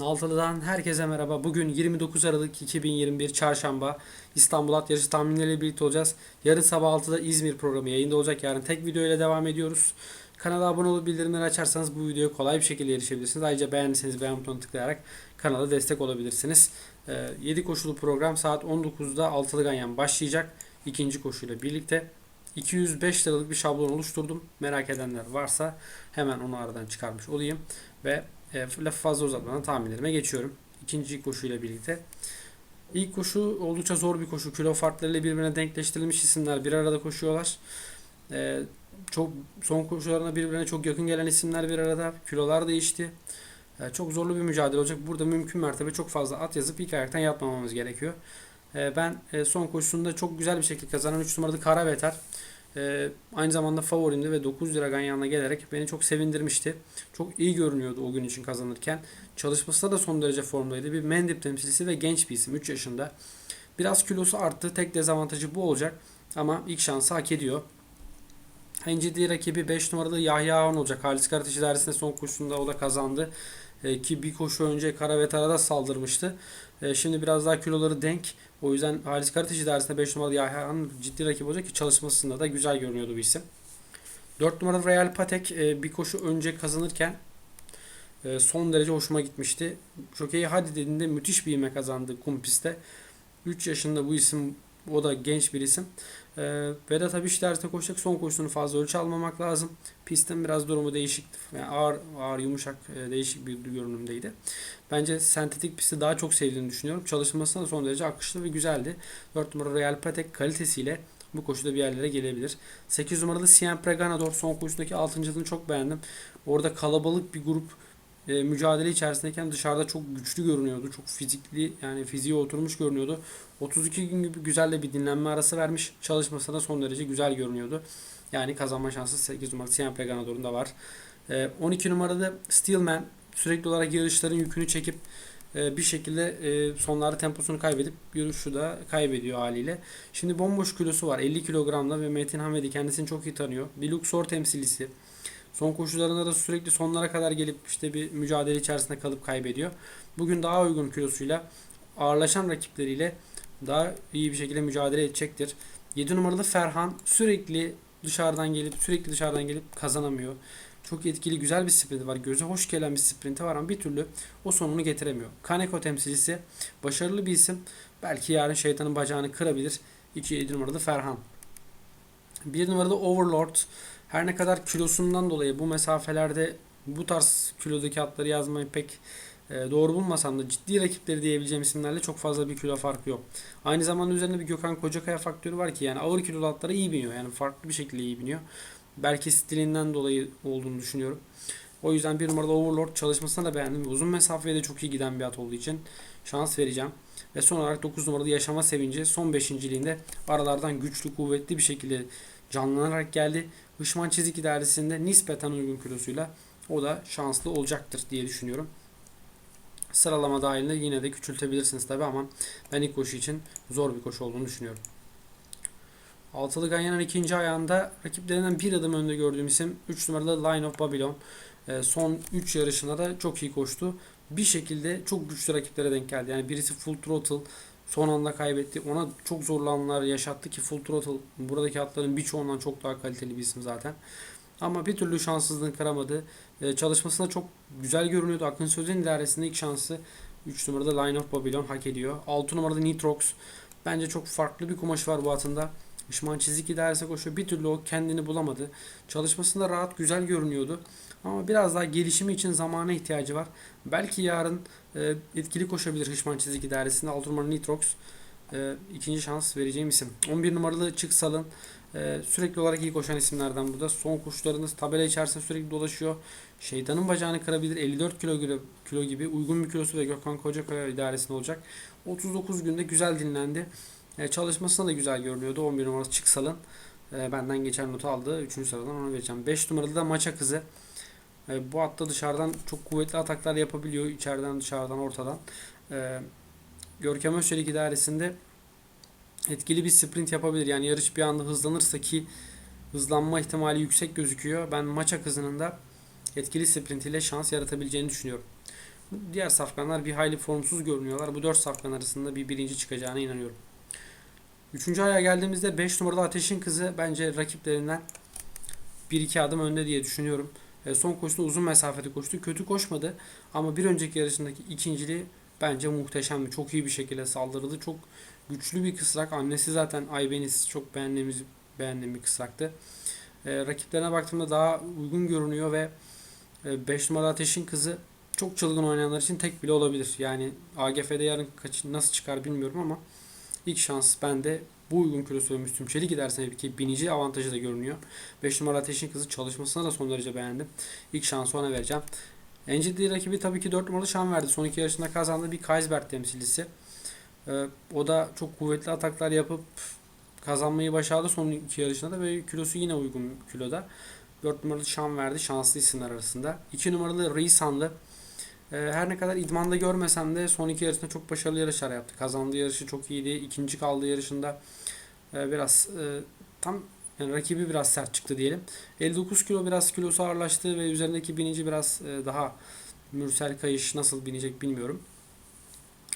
Altılı'dan herkese merhaba. Bugün 29 Aralık 2021 Çarşamba İstanbul At Yarışı tahminleriyle birlikte olacağız. Yarın sabah 6'da İzmir programı yayında olacak. Yarın tek video ile devam ediyoruz. Kanala abone olup bildirimleri açarsanız bu videoya kolay bir şekilde erişebilirsiniz. Ayrıca beğendiyseniz beğen butonuna tıklayarak kanala destek olabilirsiniz. 7 koşulu program saat 19'da Altılı Ganyan başlayacak. İkinci koşuyla birlikte. 205 liralık bir şablon oluşturdum. Merak edenler varsa hemen onu aradan çıkarmış olayım. Ve e, lafı fazla uzatmadan tahminlerime geçiyorum. İkinci koşuyla birlikte. İlk koşu oldukça zor bir koşu. Kilo farklarıyla birbirine denkleştirilmiş isimler bir arada koşuyorlar. E, çok son koşularına birbirine çok yakın gelen isimler bir arada. Kilolar değişti. E, çok zorlu bir mücadele olacak. Burada mümkün mertebe çok fazla at yazıp ilk ayaktan yatmamamız gerekiyor. E, ben e, son koşusunda çok güzel bir şekilde kazanan 3 numaralı Kara Ee, aynı zamanda favorimdi ve 9 lira ganyanla gelerek beni çok sevindirmişti. Çok iyi görünüyordu o gün için kazanırken. Çalışması da son derece formdaydı. Bir Mendip temsilcisi ve genç bir isim 3 yaşında. Biraz kilosu arttı. Tek dezavantajı bu olacak. Ama ilk şansı hak ediyor. En rakibi 5 numaralı Yahya Ağan olacak. Halis Karataş idaresinde son koşusunda o da kazandı. Ee, ki bir koşu önce Karavetar'a da saldırmıştı. Ee, şimdi biraz daha kiloları denk. O yüzden Halis Karataş idaresinde 5 numaralı Yahya'nın ciddi rakip olacak ki çalışmasında da güzel görünüyordu bu isim. 4 numaralı Real Patek e, bir koşu önce kazanırken e, son derece hoşuma gitmişti. Jockey'e hadi dediğinde müthiş bir ivme kazandı kum pistte. 3 yaşında bu isim o da genç bir isim. Ee, Vedat Abiş dersine koşacak son koşusunu fazla ölçü almamak lazım. Pistin biraz durumu değişikti. Yani ağır, ağır yumuşak e, değişik bir görünümdeydi. Bence sentetik pisti daha çok sevdiğini düşünüyorum. Çalışması da son derece akışlı ve güzeldi. 4 numara Real Patek kalitesiyle bu koşuda bir yerlere gelebilir. 8 numaralı Siempre Ganador son koşusundaki 6.lığını çok beğendim. Orada kalabalık bir grup e, mücadele içerisindeyken dışarıda çok güçlü görünüyordu. Çok fizikli yani fiziğe oturmuş görünüyordu. 32 gün gibi güzel de bir dinlenme arası vermiş. Çalışması da son derece güzel görünüyordu. Yani kazanma şansı 8 numaralı Siempre Ganador'un da var. E, 12 numaralı Steelman sürekli olarak yarışların yükünü çekip e, bir şekilde e, sonlarda temposunu kaybedip yürüyüşü da kaybediyor haliyle. Şimdi bomboş kilosu var 50 kilogramda ve Metin Hamedi kendisini çok iyi tanıyor. Bir Luxor temsilcisi. Son koşularında da sürekli sonlara kadar gelip işte bir mücadele içerisinde kalıp kaybediyor. Bugün daha uygun kilosuyla ağırlaşan rakipleriyle daha iyi bir şekilde mücadele edecektir. 7 numaralı Ferhan sürekli dışarıdan gelip sürekli dışarıdan gelip kazanamıyor. Çok etkili güzel bir sprinti var. Göze hoş gelen bir sprinti var ama bir türlü o sonunu getiremiyor. Kaneko temsilcisi başarılı bir isim. Belki yarın şeytanın bacağını kırabilir. 2 7 numaralı Ferhan. 1 numaralı Overlord her ne kadar kilosundan dolayı bu mesafelerde bu tarz kilodaki atları yazmayı pek e, doğru bulmasam da ciddi rakipleri diyebileceğim isimlerle çok fazla bir kilo farkı yok. Aynı zamanda üzerinde bir Gökhan Kocakaya faktörü var ki yani ağır kilolu atlara iyi biniyor. Yani farklı bir şekilde iyi biniyor. Belki stilinden dolayı olduğunu düşünüyorum. O yüzden bir numaralı Overlord çalışmasına da beğendim. Uzun mesafeye de çok iyi giden bir at olduğu için şans vereceğim. Ve son olarak 9 numaralı Yaşama Sevinci son 5.liğinde aralardan güçlü kuvvetli bir şekilde canlanarak geldi. Hışman çizik idaresinde nispeten uygun kilosuyla o da şanslı olacaktır diye düşünüyorum. Sıralama dahilinde yine de küçültebilirsiniz tabi ama ben ilk koşu için zor bir koşu olduğunu düşünüyorum. Altılı Ganyan'ın ikinci ayağında rakiplerinden bir adım önde gördüğüm isim 3 numaralı Line of Babylon. Ee, son 3 yarışında da çok iyi koştu. Bir şekilde çok güçlü rakiplere denk geldi. Yani birisi Full Throttle son anda kaybetti. Ona çok zorlu anlar yaşattı ki Full Throttle buradaki atların birçoğundan çok daha kaliteli bir isim zaten. Ama bir türlü şanssızlığını kıramadı. Ee, çalışmasında çok güzel görünüyordu. Akın Söz'ün idaresinde ilk şansı 3 numarada Line of Babylon hak ediyor. 6 numarada Nitrox. Bence çok farklı bir kumaş var bu atında. Işman çizik idaresi koşuyor. Bir türlü o kendini bulamadı. Çalışmasında rahat güzel görünüyordu. Ama biraz daha gelişimi için zamana ihtiyacı var. Belki yarın e, etkili koşabilir Hışman çizik idaresinde. 6 numaralı Nitrox e, ikinci şans vereceğim isim. 11 numaralı Çıksal'ın e, sürekli olarak iyi koşan isimlerden burada. Son koşularınız tabela içerisinde sürekli dolaşıyor. Şeytanın bacağını kırabilir. 54 kilo, kilo gibi uygun bir kilosu ve Gökhan Kocakaya idaresinde olacak. 39 günde güzel dinlendi. E, çalışmasına da güzel görünüyordu. 11 numarası Çıksal'ın. E, benden geçen notu aldı. 3. sıradan onu vereceğim. 5 numaralı da Maça Kızı. E, bu hatta dışarıdan çok kuvvetli ataklar yapabiliyor. İçeriden dışarıdan ortadan. E, Görkem Özçelik idaresinde etkili bir sprint yapabilir. Yani yarış bir anda hızlanırsa ki hızlanma ihtimali yüksek gözüküyor. Ben Maça Kızı'nın da etkili sprint ile şans yaratabileceğini düşünüyorum. Diğer safkanlar bir hayli formsuz görünüyorlar. Bu 4 safkan arasında bir birinci çıkacağına inanıyorum. Üçüncü aya geldiğimizde 5 numaralı Ateşin Kızı bence rakiplerinden 1-2 adım önde diye düşünüyorum. E, son koşusunda uzun mesafede koştu. Kötü koşmadı ama bir önceki yarışındaki ikinciliği bence muhteşemdi. Çok iyi bir şekilde saldırıldı. Çok güçlü bir kısrak. Annesi zaten Aybenis çok beğendiğimiz beğendiğim bir kısraktı. E, rakiplerine baktığımda daha uygun görünüyor ve 5 numaralı Ateşin Kızı çok çılgın oynayanlar için tek bile olabilir. Yani AGF'de yarın kaç, nasıl çıkar bilmiyorum ama ilk şans bende bu uygun kilosu ve Müslüm Çelik giderse ki binici avantajı da görünüyor. 5 numara Ateşin Kızı çalışmasına da son derece beğendim. İlk şansı ona vereceğim. En ciddi rakibi tabii ki 4 numaralı Şan verdi. Son iki yarışında kazandığı bir Kaisberg temsilcisi. Ee, o da çok kuvvetli ataklar yapıp kazanmayı başardı son iki yarışında da ve kilosu yine uygun kiloda. 4 numaralı Şan verdi şanslı isimler arasında. 2 numaralı Risanlı. Ee, her ne kadar idmanda görmesem de son iki yarışında çok başarılı yarışlar yaptı. Kazandığı yarışı çok iyiydi. İkinci kaldığı yarışında e, biraz e, tam yani rakibi biraz sert çıktı diyelim. 59 kilo biraz kilosu ağırlaştı ve üzerindeki binici biraz e, daha mürsel kayış nasıl binecek bilmiyorum.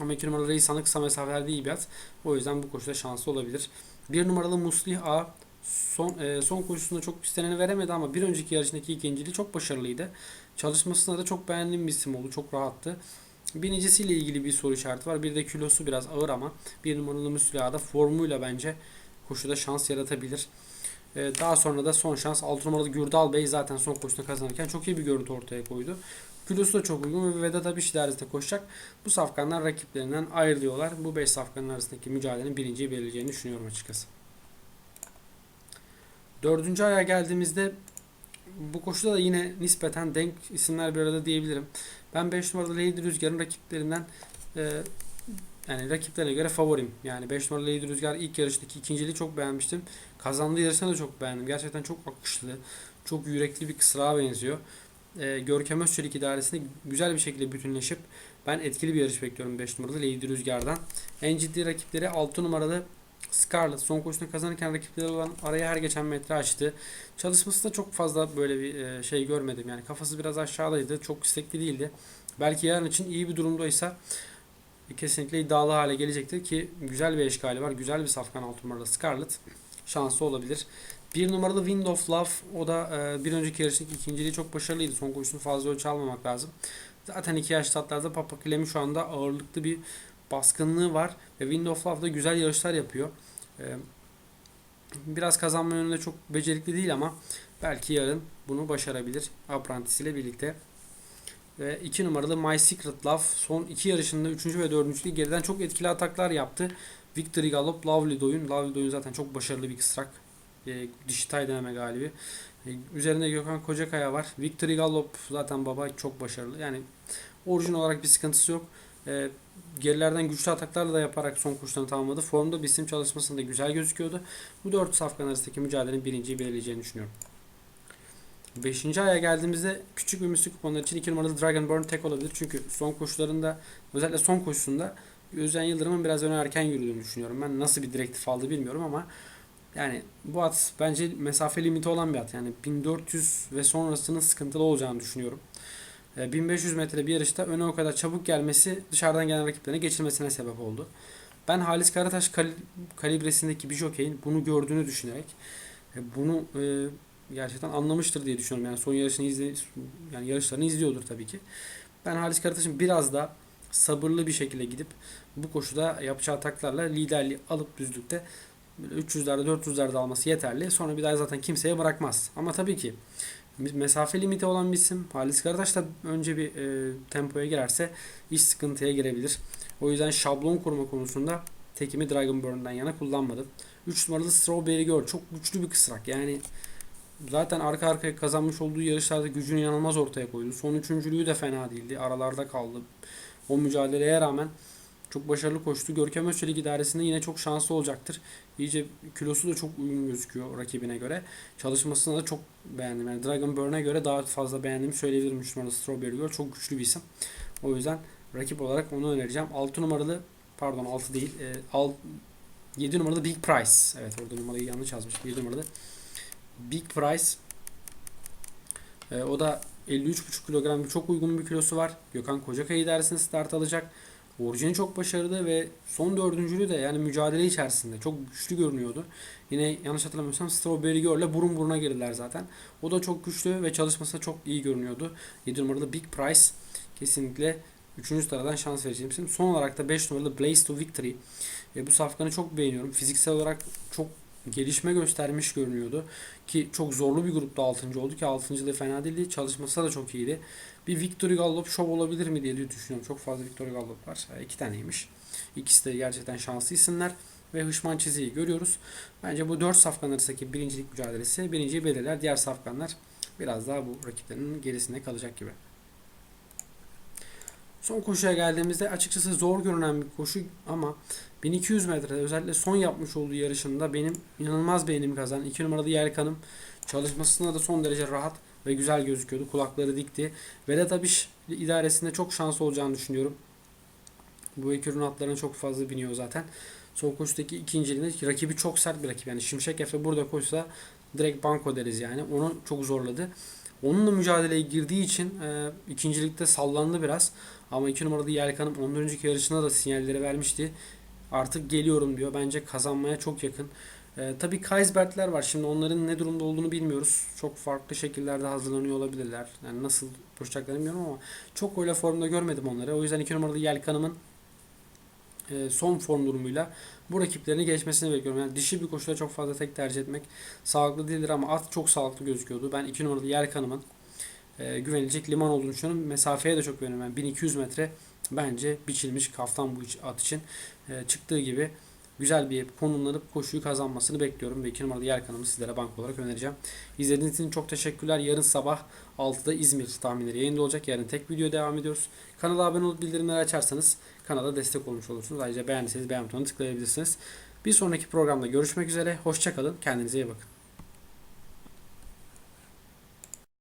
Ama 2 numaralı Reisan'ı kısa mesafelerde iyi bir at. O yüzden bu koşuda şanslı olabilir. 1 numaralı Muslih A son e, son koşusunda çok isteneni veremedi ama bir önceki yarışındaki ikinciliği çok başarılıydı. Çalışmasına da çok beğendiğim bir isim oldu. Çok rahattı. Binicisiyle ilgili bir soru işareti var. Bir de kilosu biraz ağır ama bir numaralı Muslih A'da formuyla bence koşuda şans yaratabilir. Ee, daha sonra da son şans 6 numaralı Gürdal Bey zaten son koşusunda kazanırken çok iyi bir görüntü ortaya koydu. Kilosu da çok uygun ve Vedat Abiş idaresinde koşacak. Bu safkanlar rakiplerinden ayrılıyorlar. Bu 5 safkanın arasındaki mücadelenin birinciyi belirleyeceğini düşünüyorum açıkçası. Dördüncü aya geldiğimizde bu koşuda da yine nispeten denk isimler bir arada diyebilirim. Ben 5 numaralı Lady Rüzgar'ın rakiplerinden e, yani rakiplerine göre favorim. Yani 5 numaralı Lady Rüzgar ilk yarıştaki ikinciliği çok beğenmiştim. Kazandığı yarışını da çok beğendim. Gerçekten çok akışlı, çok yürekli bir kısrağa benziyor. E, Görkem Özçelik idaresinde güzel bir şekilde bütünleşip ben etkili bir yarış bekliyorum 5 numaralı Lady Rüzgar'dan. En ciddi rakipleri 6 numaralı Scarlett son koşusunu kazanırken rakipleri olan araya her geçen metre açtı. Çalışmasında çok fazla böyle bir e, şey görmedim. Yani kafası biraz aşağıdaydı. Çok istekli değildi. Belki yarın için iyi bir durumdaysa kesinlikle iddialı hale gelecektir ki güzel bir eşkali var. Güzel bir safkan 6 numaralı Scarlett. Şansı olabilir. Bir numaralı Wind of Love o da e, bir önceki yarıştaki ikinciliği çok başarılıydı. Son koşusunu fazla ölçü almamak lazım. Zaten iki yaş tatlarda Papa Klemi şu anda ağırlıklı bir baskınlığı var ve Wind of Love da güzel yarışlar yapıyor. Ee, biraz kazanma yönünde çok becerikli değil ama belki yarın bunu başarabilir Apprentice ile birlikte. Ve 2 numaralı My Secret Love son iki yarışında 3. ve 4. geriden çok etkili ataklar yaptı. Victory Gallop, Lovely Doyun. Lovely Doyun zaten çok başarılı bir kısrak. E, Dişitay deneme galibi. E, üzerinde Gökhan Kocakaya var. Victory Gallop zaten baba çok başarılı. Yani orijin olarak bir sıkıntısı yok. E, gerilerden güçlü ataklarla da yaparak son koşularını tamamladı. Formda bir isim çalışmasında güzel gözüküyordu. Bu dört safkan arasındaki mücadelenin birinciyi belirleyeceğini düşünüyorum. Beşinci aya geldiğimizde küçük bir müslük kuponlar için 2 numaralı Dragonborn tek olabilir. Çünkü son koşularında özellikle son koşusunda Özcan Yıldırım'ın biraz öne erken yürüdüğünü düşünüyorum. Ben nasıl bir direktif aldı bilmiyorum ama yani bu at bence mesafe limiti olan bir at. Yani 1400 ve sonrasının sıkıntılı olacağını düşünüyorum. 1500 metre bir yarışta öne o kadar çabuk gelmesi dışarıdan gelen rakiplerine geçilmesine sebep oldu. Ben Halis Karataş kal kalibresindeki bir jokeyin bunu gördüğünü düşünerek e, bunu e, gerçekten anlamıştır diye düşünüyorum. Yani son yarışını izle yani yarışlarını izliyordur tabii ki. Ben Halis Karataş'ın biraz da sabırlı bir şekilde gidip bu koşuda yapacağı ataklarla liderliği alıp düzlükte 300'lerde 400'lerde alması yeterli. Sonra bir daha zaten kimseye bırakmaz. Ama tabii ki mesafe limiti olan bir isim. Halis Karataş da önce bir e, tempoya girerse iş sıkıntıya girebilir. O yüzden şablon kurma konusunda tekimi Dragonburn'dan yana kullanmadım. 3 numaralı Strawberry Girl çok güçlü bir kısrak. Yani zaten arka arkaya kazanmış olduğu yarışlarda gücünü inanılmaz ortaya koydu. Son üçüncülüğü de fena değildi. Aralarda kaldı. O mücadeleye rağmen çok başarılı koştu. Görkem Özçelik idaresinde yine çok şanslı olacaktır. İyice kilosu da çok uygun gözüküyor rakibine göre. Çalışmasını da çok beğendim. Yani Dragon Burn'e göre daha fazla beğendiğimi söyleyebilirim 3 numaralı Strawberry Girl. Çok güçlü bir isim. O yüzden rakip olarak onu önereceğim. 6 numaralı pardon 6 değil. E, al, 7 numaralı Big Price. Evet orada numarayı yanlış yazmış. 7 numaralı Big Price. E, o da 53,5 kilogram çok uygun bir kilosu var. Gökhan Kocakay idaresinde start alacak. Orijini çok başarılı ve son dördüncülü de yani mücadele içerisinde çok güçlü görünüyordu. Yine yanlış hatırlamıyorsam Strawberry Girl'le burun buruna girdiler zaten. O da çok güçlü ve çalışması çok iyi görünüyordu. 7 numaralı Big Price kesinlikle 3. sıradan şans vereceğim isim. Son olarak da 5 numaralı Blaze to Victory. E, bu safkanı çok beğeniyorum. Fiziksel olarak çok gelişme göstermiş görünüyordu. Ki çok zorlu bir grupta 6. oldu ki 6. da fena değildi. Çalışması da çok iyiydi. Bir Victory Gallop Show olabilir mi diye düşünüyorum. Çok fazla Victory Gallop var. İki taneymiş. İkisi de gerçekten şanslı isimler. Ve Hışman Çizi'yi görüyoruz. Bence bu 4 safkan arasındaki birincilik mücadelesi birinciyi belirler. Diğer safkanlar biraz daha bu rakiplerinin gerisinde kalacak gibi. Son koşuya geldiğimizde açıkçası zor görünen bir koşu ama 1200 metrede özellikle son yapmış olduğu yarışında benim inanılmaz beğenimi kazanan 2 numaralı Yelkan'ım çalışmasında da son derece rahat ve güzel gözüküyordu. Kulakları dikti. Vedat Abiş idaresinde çok şanslı olacağını düşünüyorum. Bu ekürün atlarına çok fazla biniyor zaten. Son koşudaki ikinciliğinde rakibi çok sert bir rakip. Yani Şimşek Efe burada koşsa direkt banko deriz yani. Onu çok zorladı. Onunla mücadeleye girdiği için e, ikincilikte sallandı biraz. Ama 2 numaralı Yelkan'ım 14. yarışına da sinyalleri vermişti. Artık geliyorum diyor. Bence kazanmaya çok yakın. E, tabii Kaisbertler var. Şimdi onların ne durumda olduğunu bilmiyoruz. Çok farklı şekillerde hazırlanıyor olabilirler. Yani nasıl koşacaklarını bilmiyorum ama çok öyle formda görmedim onları. O yüzden 2 numaralı Yelkan'ımın e, son form durumuyla bu rakiplerini geçmesini bekliyorum. Yani dişi bir koşuda çok fazla tek tercih etmek sağlıklı değildir ama at çok sağlıklı gözüküyordu. Ben 2 numaralı Yelkan'ımın e, güvenilecek liman olduğunu düşünüyorum. Mesafeye de çok güveniyorum. Yani 1200 metre bence biçilmiş kaftan bu at için e, çıktığı gibi güzel bir konumlanıp koşuyu kazanmasını bekliyorum ve 2 numaralı Yelkan'ımı sizlere bank olarak önereceğim. İzlediğiniz için çok teşekkürler. Yarın sabah 6'da İzmir tahminleri yayında olacak. Yarın tek video devam ediyoruz. Kanala abone olup bildirimleri açarsanız kanala destek olmuş olursunuz. Ayrıca beğendiyseniz beğen butonuna tıklayabilirsiniz. Bir sonraki programda görüşmek üzere. Hoşçakalın. Kendinize iyi bakın.